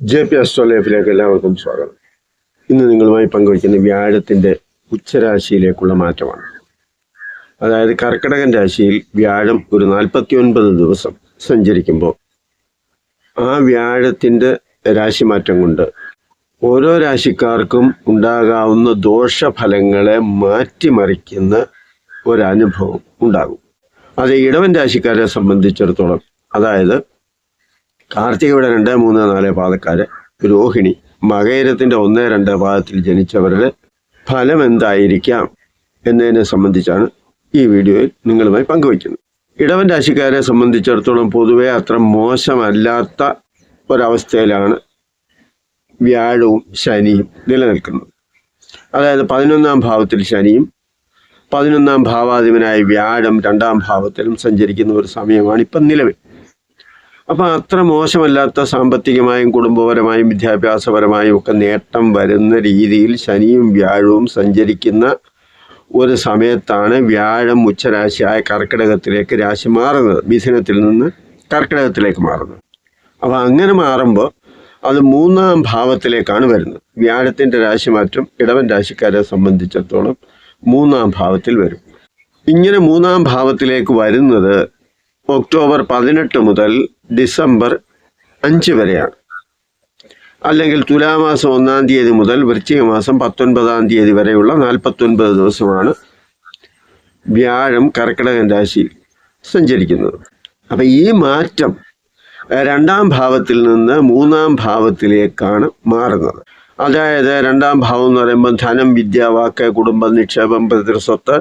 J P അസ്ട്രോലൈഫിലേക്ക് എല്ലാവർക്കും സ്വാഗതം. ഇന്ന് നിങ്ങളുമായി പങ്കുവയ്ക്കുന്ന വ്യാഴത്തിന്റെ ഉച്ചരാശിയിലേക്കുള്ള മാറ്റമാണ്. അതായത് കർക്കിടകൻ രാശിയിൽ വ്യാഴം ഒരു നാൽപ്പത്തി ഒൻപത് ദിവസം സഞ്ചരിക്കുമ്പോൾ ആ വ്യാഴത്തിന്റെ രാശിമാറ്റം കൊണ്ട് ഓരോ രാശിക്കാർക്കും ഉണ്ടാകാവുന്ന ദോഷഫലങ്ങളെ മാറ്റിമറിക്കുന്ന ഒരനുഭവം ഉണ്ടാകും. അത് ഇടവൻ രാശിക്കാരെ സംബന്ധിച്ചിടത്തോളം അതായത് കാർത്തികയുടെ രണ്ട് മൂന്ന് നാല് പാദക്കാര് രോഹിണി മകയിരത്തിന്റെ ഒന്ന് രണ്ട് പാദത്തിൽ ജനിച്ചവരുടെ ഫലം എന്തായിരിക്കാം എന്നതിനെ സംബന്ധിച്ചാണ് ഈ വീഡിയോയിൽ നിങ്ങളുമായി പങ്കുവയ്ക്കുന്നത്. ഇടവൻ രാശിക്കാരെ സംബന്ധിച്ചിടത്തോളം പൊതുവെ അത്ര മോശമല്ലാത്ത ഒരവസ്ഥയിലാണ് വ്യാഴവും ശനിയും നിലനിൽക്കുന്നത്. അതായത് പതിനൊന്നാം ഭാവത്തിൽ ശനിയും പതിനൊന്നാം ഭാവാധിപനായ വ്യാഴം രണ്ടാം ഭാവത്തിലും സഞ്ചരിക്കുന്ന ഒരു സമയമാണ് ഇപ്പം നിലവിൽ. അപ്പം അത്ര മോശമല്ലാത്ത സാമ്പത്തികമായും കുടുംബപരമായും വിദ്യാഭ്യാസപരമായും ഒക്കെ നേട്ടം വരുന്ന രീതിയിൽ ശനിയും വ്യാഴവും സഞ്ചരിക്കുന്ന ഒരു സമയത്താണ് വ്യാഴം ഉച്ചരാശിയായ കർക്കിടകത്തിലേക്ക് രാശി മാറുന്നത്. മിഥുനത്തിൽ നിന്ന് കർക്കിടകത്തിലേക്ക് മാറുന്നത്. അപ്പോൾ അങ്ങനെ മാറുമ്പോൾ അത് മൂന്നാം ഭാവത്തിലേക്കാണ് വരുന്നത്. വ്യാഴത്തിന്റെ രാശിമാറ്റം ഇടവൻ രാശിക്കാരെ സംബന്ധിച്ചിടത്തോളം മൂന്നാം ഭാവത്തിൽ വരും. ഇങ്ങനെ മൂന്നാം ഭാവത്തിലേക്ക് വരുന്നത് ഒക്ടോബർ പതിനെട്ട് മുതൽ ഡിസംബർ അഞ്ച് വരെയാണ്. അല്ലെങ്കിൽ തുലാമാസം ഒന്നാം തീയതി മുതൽ വൃശ്ചിക മാസം പത്തൊൻപതാം തീയതി വരെയുള്ള നാൽപ്പത്തൊൻപത് ദിവസമാണ് വ്യാഴം കർക്കിടകൻ രാശിയിൽ സഞ്ചരിക്കുന്നത്. അപ്പം ഈ മാറ്റം രണ്ടാം ഭാവത്തിൽ നിന്ന് മൂന്നാം ഭാവത്തിലേക്കാണ് മാറുന്നത്. അതായത് രണ്ടാം ഭാവം എന്ന് പറയുമ്പോൾ ധനം വിദ്യ വാക്ക് കുടുംബം നിക്ഷേപം പിതൃസ്വത്ത്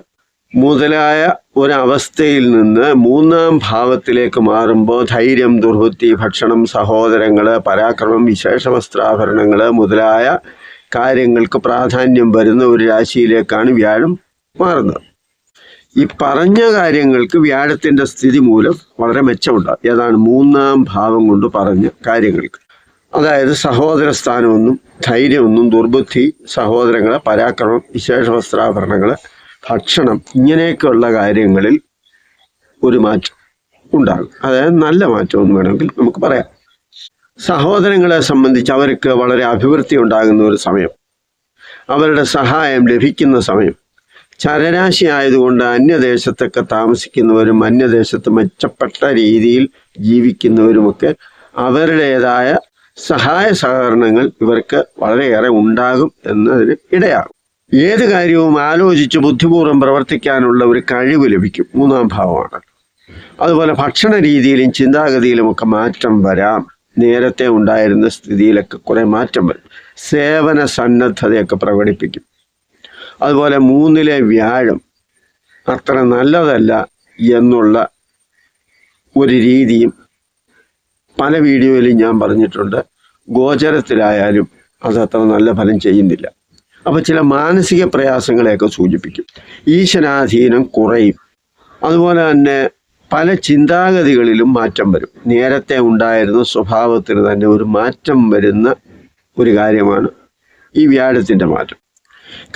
മുതലായ ഒരവസ്ഥയിൽ നിന്ന് മൂന്നാം ഭാവത്തിലേക്ക് മാറുമ്പോൾ ധൈര്യം ദുർബുദ്ധി ഭക്ഷണം സഹോദരങ്ങൾ പരാക്രമം വിശേഷ വസ്ത്രാഭരണങ്ങൾ മുതലായ കാര്യങ്ങൾക്ക് പ്രാധാന്യം വരുന്ന ഒരു രാശിയിലേക്കാണ് വ്യാഴം മാറുന്നത്. ഈ പറഞ്ഞ കാര്യങ്ങൾക്ക് വ്യാഴത്തിന്റെ സ്ഥിതി മൂലം വളരെ മെച്ചമുണ്ടാകും ഏതാണ്? മൂന്നാം ഭാവം കൊണ്ട് പറഞ്ഞ കാര്യങ്ങൾക്ക്. അതായത് സഹോദര സ്ഥാനമൊന്നും ധൈര്യമൊന്നും ദുർബുദ്ധി സഹോദരങ്ങൾ പരാക്രമം വിശേഷ വസ്ത്രാഭരണങ്ങൾ ഭക്ഷണം ഇങ്ങനെയൊക്കെയുള്ള കാര്യങ്ങളിൽ ഒരു മാറ്റം ഉണ്ടാകും. അതായത് നല്ല മാറ്റം എന്ന് വേണമെങ്കിൽ നമുക്ക് പറയാം. സഹോദരങ്ങളെ സംബന്ധിച്ച് അവർക്ക് വളരെ അഭിവൃദ്ധി ഉണ്ടാകുന്ന ഒരു സമയം. അവരുടെ സഹായം ലഭിക്കുന്ന സമയം. ചരരാശി ആയതുകൊണ്ട് അന്യദേശത്തൊക്കെ താമസിക്കുന്നവരും അന്യദേശത്ത് മെച്ചപ്പെട്ട രീതിയിൽ ജീവിക്കുന്നവരുമൊക്കെ അവരുടേതായ സഹായ സഹകരണങ്ങൾ ഇവർക്ക് വളരെയേറെ ഉണ്ടാകും എന്നതിന് ഇടയാകും. ഏത് കാര്യവും ആലോചിച്ച് ബുദ്ധിപൂർവം പ്രവർത്തിക്കാനുള്ള ഒരു കഴിവ് ലഭിക്കും. മൂന്നാം ഭാവമാണ്. അതുപോലെ ഭക്ഷണ രീതിയിലും ചിന്താഗതിയിലുമൊക്കെ മാറ്റം വരാം. നേരത്തെ ഉണ്ടായിരുന്ന സ്ഥിതിയിലൊക്കെ കുറെ മാറ്റം വരും. സേവന സന്നദ്ധതയൊക്കെ പ്രകടിപ്പിക്കും. അതുപോലെ മൂന്നിലെ വ്യാഴം അത്ര നല്ലതല്ല എന്നുള്ള ഒരു രീതിയും പല വീഡിയോയിലും ഞാൻ പറഞ്ഞിട്ടുണ്ട്. ഗോചരത്തിലായാലും അത് അത്ര നല്ല ഫലം ചെയ്യുന്നില്ല. അപ്പോൾ ചില മാനസിക പ്രയാസങ്ങളെയൊക്കെ സൂചിപ്പിക്കും. ഈശ്വരാധീനം കുറയും. അതുപോലെ തന്നെ പല ചിന്താഗതികളിലും മാറ്റം വരും. നേരത്തെ ഉണ്ടായിരുന്ന സ്വഭാവത്തിൽ തന്നെ ഒരു മാറ്റം വരുന്ന ഒരു കാര്യമാണ് ഈ വ്യാഴത്തിന്റെ മാറ്റം.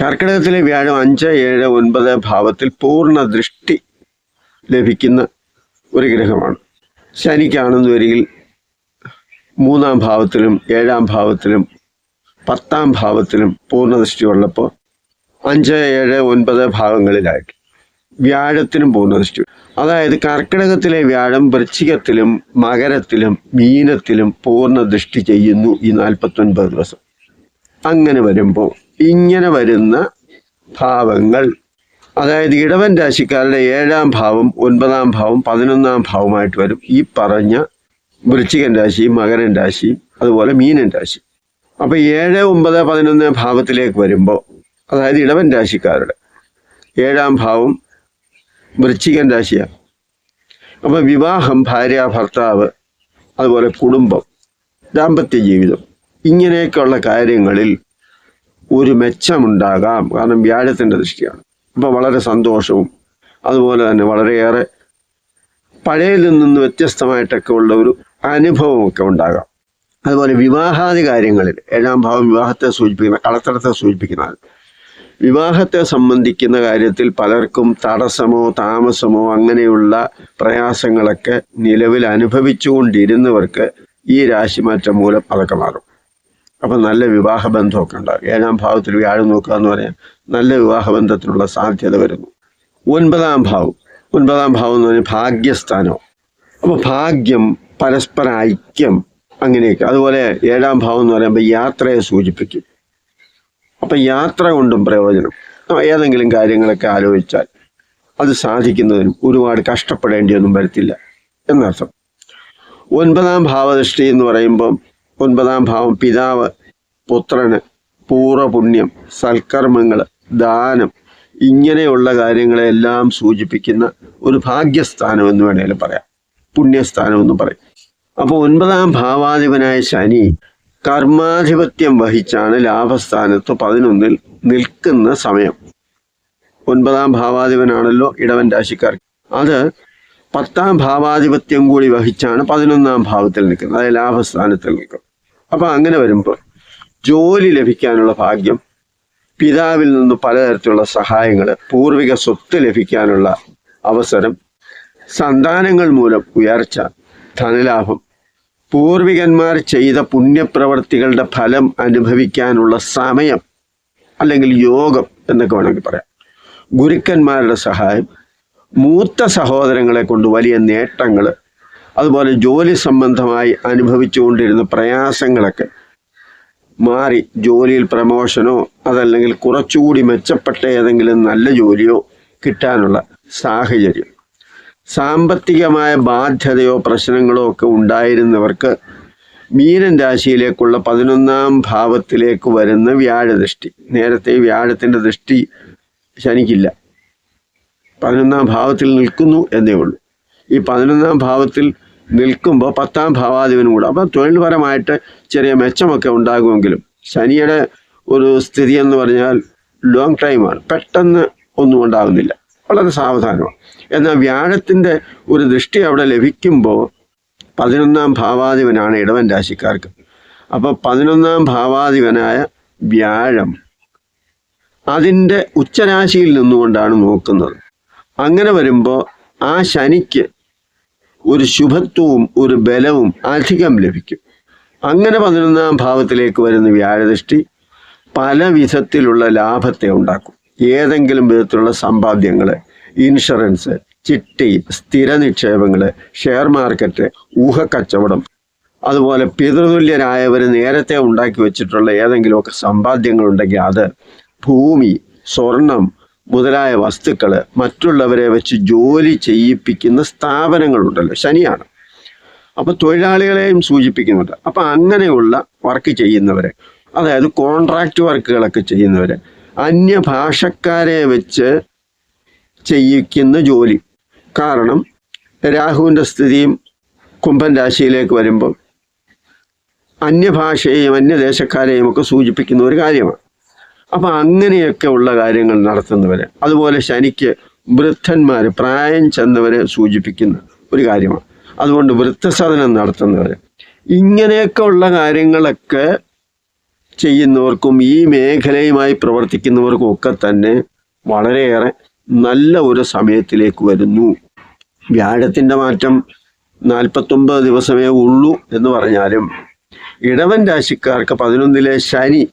കർക്കിടകത്തിലെ വ്യാഴം അഞ്ച് ഏഴ് ഒൻപത് ഭാവത്തിൽ പൂർണ ദൃഷ്ടി ലഭിക്കുന്ന ഒരു ഗ്രഹമാണ്. ശനിക്കാണെന്ന് വരികിൽ മൂന്നാം ഭാവത്തിലും ഏഴാം ഭാവത്തിലും പത്താം ഭാവത്തിലും പൂർണദൃഷ്ടി ഉള്ളപ്പോൾ അഞ്ച് ഏഴ് ഒൻപത് ഭാവങ്ങളിലായിട്ട് വ്യാഴത്തിനും പൂർണദൃഷ്ടി. അതായത് കർക്കിടകത്തിലെ വ്യാഴം വൃശ്ചികത്തിലും മകരത്തിലും മീനത്തിലും പൂർണദൃഷ്ടി ചെയ്യുന്നു ഈ നാൽപ്പത്തൊൻപത് ദിവസം. അങ്ങനെ വരുമ്പോൾ ഇങ്ങനെ വരുന്ന ഭാവങ്ങൾ അതായത് ഇടവൻ രാശിക്കാരുടെ ഏഴാം ഭാവം ഒൻപതാം ഭാവം പതിനൊന്നാം ഭാവമായിട്ട് വരും ഈ പറഞ്ഞ വൃശ്ചികൻ രാശിയും മകരൻ രാശിയും അതുപോലെ മീനൻ രാശി അപ്പോൾ ഏഴ് ഒമ്പത് പതിനൊന്ന് ഭാവത്തിലേക്ക് വരുമ്പോൾ അതായത് ഇടവൻ രാശിക്കാരുടെ ഏഴാം ഭാവം വൃശ്ചികൻ രാശിയാണ്. അപ്പോൾ വിവാഹം ഭാര്യ ഭർത്താവ് അതുപോലെ കുടുംബം ദാമ്പത്യ ജീവിതം ഇങ്ങനെയൊക്കെയുള്ള കാര്യങ്ങളിൽ ഒരു മെച്ചമുണ്ടാകാം. കാരണം വ്യാഴത്തിന്റെ ദൃഷ്ടിയാണ്. അപ്പോൾ വളരെ സന്തോഷവും അതുപോലെ തന്നെ വളരെയേറെ പഴയതിൽ നിന്ന് വ്യത്യസ്തമായിട്ടൊക്കെ ഉള്ള ഒരു അനുഭവമൊക്കെ ഉണ്ടാകാം. അതുപോലെ വിവാഹാദി കാര്യങ്ങളിൽ ഏഴാം ഭാവം വിവാഹത്തെ സൂചിപ്പിക്കുന്ന കളത്തരത്തെ സൂചിപ്പിക്കുന്ന വിവാഹത്തെ സംബന്ധിക്കുന്ന കാര്യത്തിൽ പലർക്കും തടസ്സമോ താമസമോ അങ്ങനെയുള്ള പ്രയാസങ്ങളൊക്കെ നിലവിൽ അനുഭവിച്ചുകൊണ്ടിരുന്നവർക്ക് ഈ രാശിമാറ്റം മൂലം അതൊക്കെ മാറും. അപ്പം നല്ല വിവാഹ ബന്ധമൊക്കെ ഉണ്ടാകും. ഏഴാം ഭാവത്തിൽ വ്യാഴം നോക്കുക എന്ന് പറയാൻ നല്ല വിവാഹ ബന്ധത്തിനുള്ള സാധ്യത വരുന്നു. ഒൻപതാം ഭാവം. ഒൻപതാം ഭാവം എന്ന് പറഞ്ഞാൽ ഭാഗ്യസ്ഥാനം. അപ്പോൾ ഭാഗ്യം പരസ്പര ഐക്യം അങ്ങനെയൊക്കെ. അതുപോലെ ഏഴാം ഭാവം എന്ന് പറയുമ്പോൾ യാത്രയെ സൂചിപ്പിക്കും. അപ്പം യാത്ര കൊണ്ടും പ്രയോജനം. ഏതെങ്കിലും കാര്യങ്ങളൊക്കെ ആലോചിച്ചാൽ അത് സാധിക്കുന്നതിനും ഒരുപാട് കഷ്ടപ്പെടേണ്ടിയൊന്നും വരത്തില്ല എന്നർത്ഥം. ഒൻപതാം ഭാവദൃഷ്ടി എന്ന് പറയുമ്പം ഒൻപതാം ഭാവം പിതാവ് പുത്രന് പൂർവപുണ്യം സൽക്കർമ്മങ്ങൾ ദാനം ഇങ്ങനെയുള്ള കാര്യങ്ങളെല്ലാം സൂചിപ്പിക്കുന്ന ഒരു ഭാഗ്യസ്ഥാനം എന്ന് വേണേലും പറയാം. പുണ്യസ്ഥാനം എന്ന് പറയും. അപ്പോൾ ഒൻപതാം ഭാവാധിപനായ ശനി കർമാധിപത്യം വഹിച്ചാണ് ലാഭസ്ഥാനത്ത് പതിനൊന്നിൽ നിൽക്കുന്ന സമയം. ഒൻപതാം ഭാവാധിപനാണല്ലോ ഇടവൻ രാശിക്കാർ. അത് പത്താം ഭാവാധിപത്യം കൂടി വഹിച്ചാണ് പതിനൊന്നാം ഭാവത്തിൽ നിൽക്കുന്നത്. അതായത് ലാഭസ്ഥാനത്തിൽ നിൽക്കും അപ്പം അങ്ങനെ വരുമ്പോൾ ജോലി ലഭിക്കാനുള്ള ഭാഗ്യം പിതാവിൽ നിന്ന് പലതരത്തിലുള്ള സഹായങ്ങൾ പൂർവിക സ്വത്ത് ലഭിക്കാനുള്ള അവസരം സന്താനങ്ങൾ മൂലം ഉയർച്ച ധനലാഭം. പൂർവികന്മാർ ചെയ്ത പുണ്യപ്രവർത്തികളുടെ ഫലം അനുഭവിക്കാനുള്ള സമയം അല്ലെങ്കിൽ യോഗം എന്നൊക്കെ വേണമെങ്കിൽ പറയാം. ഗുരുക്കന്മാരുടെ സഹായം മൂത്ത സഹോദരങ്ങളെ കൊണ്ട് വലിയ നേട്ടങ്ങൾ അതുപോലെ ജോലി സംബന്ധമായി അനുഭവിച്ചുകൊണ്ടിരുന്ന പ്രയാസങ്ങളൊക്കെ മാറി ജോലിയിൽ പ്രമോഷനോ അതല്ലെങ്കിൽ കുറച്ചുകൂടി മെച്ചപ്പെട്ട ഏതെങ്കിലും നല്ല ജോലിയോ കിട്ടാനുള്ള സാഹചര്യം. സാമ്പത്തികമായ ബാധ്യതയോ പ്രശ്നങ്ങളോ ഒക്കെ ഉണ്ടായിരുന്നവർക്ക് മീനൻ രാശിയിലേക്കുള്ള പതിനൊന്നാം ഭാവത്തിലേക്ക് വരുന്ന വ്യാഴദൃഷ്ടി. നേരത്തെ വ്യാഴത്തിന്റെ ദൃഷ്ടി ശനിക്കില്ല. പതിനൊന്നാം ഭാവത്തിൽ നിൽക്കുന്നു എന്നേ ഉള്ളൂ. ഈ പതിനൊന്നാം ഭാവത്തിൽ നിൽക്കുമ്പോൾ പത്താം ഭാവാധിപനും കൂടെ. അപ്പം തൊഴിൽപരമായിട്ട് ചെറിയ മെച്ചമൊക്കെ ഉണ്ടാകുമെങ്കിലും ശനിയുടെ ഒരു സ്ഥിതി എന്ന് പറഞ്ഞാൽ ലോങ് ടൈമാണ് പെട്ടെന്ന് ഒന്നും ഉണ്ടാകുന്നില്ല. വളരെ സാവധാനമാണ്. എന്നാൽ വ്യാഴത്തിന്റെ ഒരു ദൃഷ്ടി അവിടെ ലഭിക്കുമ്പോൾ പതിനൊന്നാം ഭാവാധിപനാണ് ഇടവൻ രാശിക്കാർക്ക്. അപ്പോൾ പതിനൊന്നാം ഭാവാധിപനായ വ്യാഴം അതിന്റെ ഉച്ചരാശിയിൽ നിന്നുകൊണ്ടാണ് നോക്കുന്നത്. അങ്ങനെ വരുമ്പോൾ ആ ശനിക്ക് ഒരു ശുഭത്വവും ഒരു ബലവും അധികം ലഭിക്കും. അങ്ങനെ പതിനൊന്നാം ഭാവത്തിലേക്ക് വരുന്ന വ്യാഴദൃഷ്ടി പല വിധത്തിലുള്ള ലാഭത്തെ ഉണ്ടാക്കും. ഏതെങ്കിലും വിധത്തിലുള്ള സമ്പാദ്യങ്ങൾ ഇൻഷുറൻസ് ചിട്ടി സ്ഥിര നിക്ഷേപങ്ങൾ ഷെയർ മാർക്കറ്റ് ഊഹക്കച്ചവടം അതുപോലെ പിതൃതുല്യരായവർ നേരത്തെ ഉണ്ടാക്കി വെച്ചിട്ടുള്ള ഏതെങ്കിലുമൊക്കെ സമ്പാദ്യങ്ങളുണ്ടെങ്കിൽ അത് ഭൂമി സ്വർണം മുതലായ വസ്തുക്കൾ മറ്റുള്ളവരെ വെച്ച് ജോലി ചെയ്യിപ്പിക്കുന്ന സ്ഥാപനങ്ങളുണ്ടല്ലോ. ശനിയാണ്. അപ്പോൾ തൊഴിലാളികളെയും സൂചിപ്പിക്കുന്നുണ്ട്. അപ്പോൾ അങ്ങനെയുള്ള വർക്ക് ചെയ്യുന്നവരെ അതായത് കോൺട്രാക്റ്റ് വർക്കുകളൊക്കെ ചെയ്യുന്നവരെ അന്യഭാഷക്കാരെ വെച്ച് ചെയ്യിക്കുന്ന ജോലി. കാരണം രാഹുവിന്റെ സ്ഥിതിയും കുംഭൻ രാശിയിലേക്ക് വരുമ്പോൾ അന്യഭാഷയെയും അന്യദേശക്കാരെയും ഒക്കെ സൂചിപ്പിക്കുന്ന ഒരു കാര്യമാണ്. അപ്പം അങ്ങനെയൊക്കെ ഉള്ള കാര്യങ്ങൾ നടത്തുന്നവരെ അതുപോലെ ശനിക്ക് വൃദ്ധന്മാർ പ്രായം ചെന്നവരെ സൂചിപ്പിക്കുന്ന ഒരു കാര്യമാണ്. അതുകൊണ്ട് വൃദ്ധസദനം നടത്തുന്നവർ ഇങ്ങനെയൊക്കെ ഉള്ള കാര്യങ്ങളൊക്കെ ചെയ്യുന്നവർക്കും ഈ മേഖലയുമായി പ്രവർത്തിക്കുന്നവർക്കും ഒക്കെ തന്നെ വളരെയേറെ നല്ല ഒരു സമയത്തിലേക്ക് വരുന്നു. വ്യാഴത്തിന്റെ മാറ്റം നാൽപ്പത്തൊമ്പത് ദിവസമേ ഉള്ളൂ എന്ന് പറഞ്ഞാലും ഇടവൻ രാശിക്കാർക്ക് പതിനൊന്നിലെ ശനി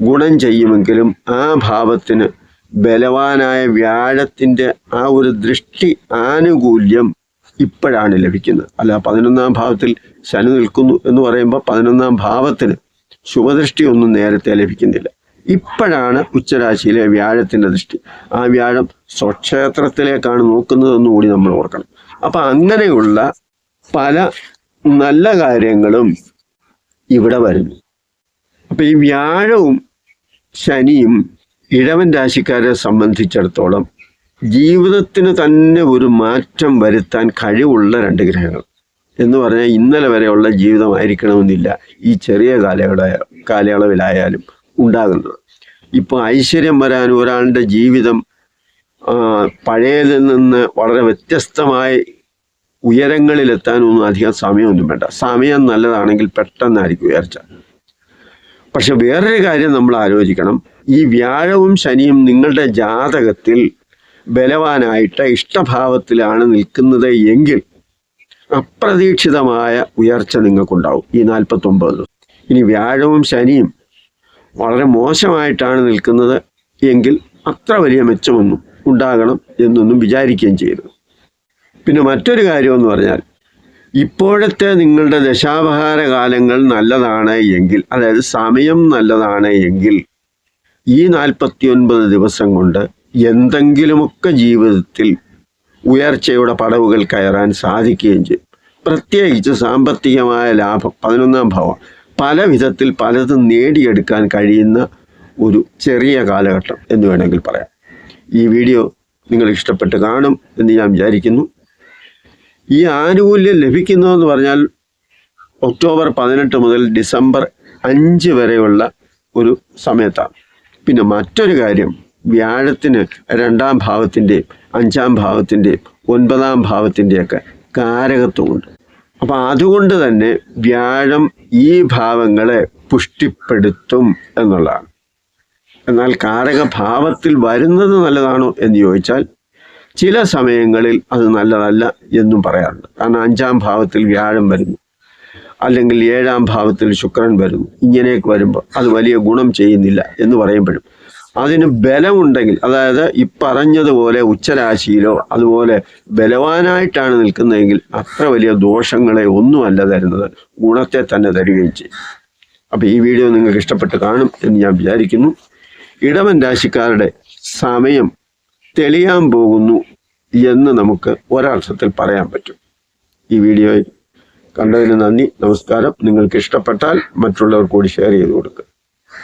ഗുണം ചെയ്യുമെങ്കിലും ആ ഭാവത്തിന് ബലവാനായ വ്യാഴത്തിന്റെ ആ ഒരു ദൃഷ്ടി ആനുകൂല്യം ഇപ്പോഴാണ് ലഭിക്കുന്നത്. അല്ല പതിനൊന്നാം ഭാവത്തിൽ ശനി നിൽക്കുന്നു എന്ന് പറയുമ്പോൾ പതിനൊന്നാം ഭാവത്തിന് ശുഭദൃഷ്ടി ഒന്നും നേരത്തെ ലഭിക്കുന്നില്ല. ഇപ്പോഴാണ് ഉച്ചരാശിയിലെ വ്യാഴത്തിന്റെ ദൃഷ്ടി. ആ വ്യാഴം സ്വക്ഷേത്രത്തിലേക്കാണ് നോക്കുന്നതെന്ന് കൂടി നമ്മൾ ഓർക്കണം. അപ്പം അങ്ങനെയുള്ള പല നല്ല കാര്യങ്ങളും ഇവിടെ വരുന്നു. അപ്പം ഈ വ്യാഴവും ശനിയും ഇഴവൻ രാശിക്കാരെ സംബന്ധിച്ചിടത്തോളം ജീവിതത്തിന് തന്നെ ഒരു മാറ്റം വരുത്താൻ കഴിവുള്ള രണ്ട് ഗ്രഹങ്ങൾ. എന്ന് പറഞ്ഞാൽ ഇന്നലെ വരെയുള്ള ജീവിതമായിരിക്കണമെന്നില്ല ഈ ചെറിയ കാലയുടെ കാലയളവിലായാലും ഉണ്ടാകുന്നത്. ഇപ്പോൾ ഐശ്വര്യം വരാൻ ഒരാളുടെ ജീവിതം പഴയതിൽ നിന്ന് വളരെ വ്യത്യസ്തമായി ഉയരങ്ങളിലെത്താനൊന്നും അധികം സമയമൊന്നും വേണ്ട. സമയം നല്ലതാണെങ്കിൽ പെട്ടെന്നായിരിക്കും ഉയർച്ച. പക്ഷെ വേറൊരു കാര്യം നമ്മൾ ആലോചിക്കണം. ഈ വ്യാഴവും ശനിയും നിങ്ങളുടെ ജാതകത്തിൽ ബലവാനായിട്ട് ഇഷ്ടഭാവത്തിലാണ് നിൽക്കുന്നത് എങ്കിൽ അപ്രതീക്ഷിതമായ ഉയർച്ച നിങ്ങൾക്കുണ്ടാവും ഈ നാൽപ്പത്തൊമ്പത് ദിവസം. ഇനി വ്യാഴവും ശനിയും വളരെ മോശമായിട്ടാണ് നിൽക്കുന്നത് എങ്കിൽ അത്ര വലിയ മെച്ചമൊന്നും ഉണ്ടാകണം എന്നൊന്നും വിചാരിക്കുകയും ചെയ്തു പിന്നെ മറ്റൊരു കാര്യമെന്ന് പറഞ്ഞാൽ ഇപ്പോഴത്തെ നിങ്ങളുടെ ദശാപഹാര കാലങ്ങൾ നല്ലതാണ് എങ്കിൽ അതായത് സമയം നല്ലതാണ് എങ്കിൽ ഈ നാൽപ്പത്തിയൊൻപത് ദിവസം കൊണ്ട് എന്തെങ്കിലുമൊക്കെ ജീവിതത്തിൽ ഉയർച്ചയുടെ പടവുകൾ കയറാൻ സാധിക്കുകയും ചെയ്യും. പ്രത്യേകിച്ച് സാമ്പത്തികമായ ലാഭം പതിനൊന്നാം ഭാവം. പല വിധത്തിൽ പലതും നേടിയെടുക്കാൻ കഴിയുന്ന ഒരു ചെറിയ കാലഘട്ടം എന്ന് വേണമെങ്കിൽ പറയാം. ഈ വീഡിയോ നിങ്ങൾ ഇഷ്ടപ്പെട്ട് കാണും എന്ന് ഞാൻ വിചാരിക്കുന്നു. ഈ ആനുകൂല്യം ലഭിക്കുന്നതെന്ന് പറഞ്ഞാൽ ഒക്ടോബർ പതിനെട്ട് മുതൽ ഡിസംബർ അഞ്ച് വരെയുള്ള ഒരു സമയത്താണ്. പിന്നെ മറ്റൊരു കാര്യം വ്യാഴത്തിന് രണ്ടാം ഭാവത്തിന്റെയും അഞ്ചാം ഭാവത്തിന്റെയും ഒൻപതാം ഭാവത്തിന്റെയൊക്കെ കാരകത്വമുണ്ട്. അപ്പം അതുകൊണ്ട് തന്നെ വ്യാഴം ഈ ഭാവങ്ങളെ പുഷ്ടിപ്പെടുത്തും എന്നുള്ളതാണ്. എന്നാൽ കാരകഭാവത്തിൽ വരുന്നത് നല്ലതാണോ എന്ന് ചോദിച്ചാൽ ചില സമയങ്ങളിൽ അത് നല്ലതല്ല എന്നും പറയാറുണ്ട്. കാരണം അഞ്ചാം ഭാവത്തിൽ വ്യാഴം വരുന്നു. അല്ലെങ്കിൽ ഏഴാം ഭാവത്തിൽ ശുക്രൻ വരുന്നു. ഇങ്ങനെയൊക്കെ വരുമ്പോൾ അത് വലിയ ഗുണം ചെയ്യുന്നില്ല എന്ന് പറയുമ്പോഴും അതിന് ബലമുണ്ടെങ്കിൽ അതായത് ഈ പറഞ്ഞതുപോലെ ഉച്ചരാശിയിലോ അതുപോലെ ബലവാനായിട്ടാണ് നിൽക്കുന്നതെങ്കിൽ അത്ര വലിയ ദോഷങ്ങളെ ഒന്നുമല്ല തരുന്നത്. ഗുണത്തെ തന്നെ തരികയും ചെയ്യും. അപ്പോൾ ഈ വീഡിയോ നിങ്ങൾക്ക് ഇഷ്ടപ്പെട്ട് കാണും എന്ന് ഞാൻ വിചാരിക്കുന്നു. ഇടവൻ രാശിക്കാരുടെ സമയം തെളിയാൻ പോകുന്നു എന്ന് നമുക്ക് ഒരർത്ഥത്തിൽ പറയാൻ പറ്റും. ഈ വീഡിയോ കണ്ടതിന് നന്ദി നമസ്കാരം. നിങ്ങൾക്ക് ഇഷ്ടപ്പെട്ടാൽ മറ്റുള്ളവർ കൂടി ഷെയർ ചെയ്ത് കൊടുക്കുക.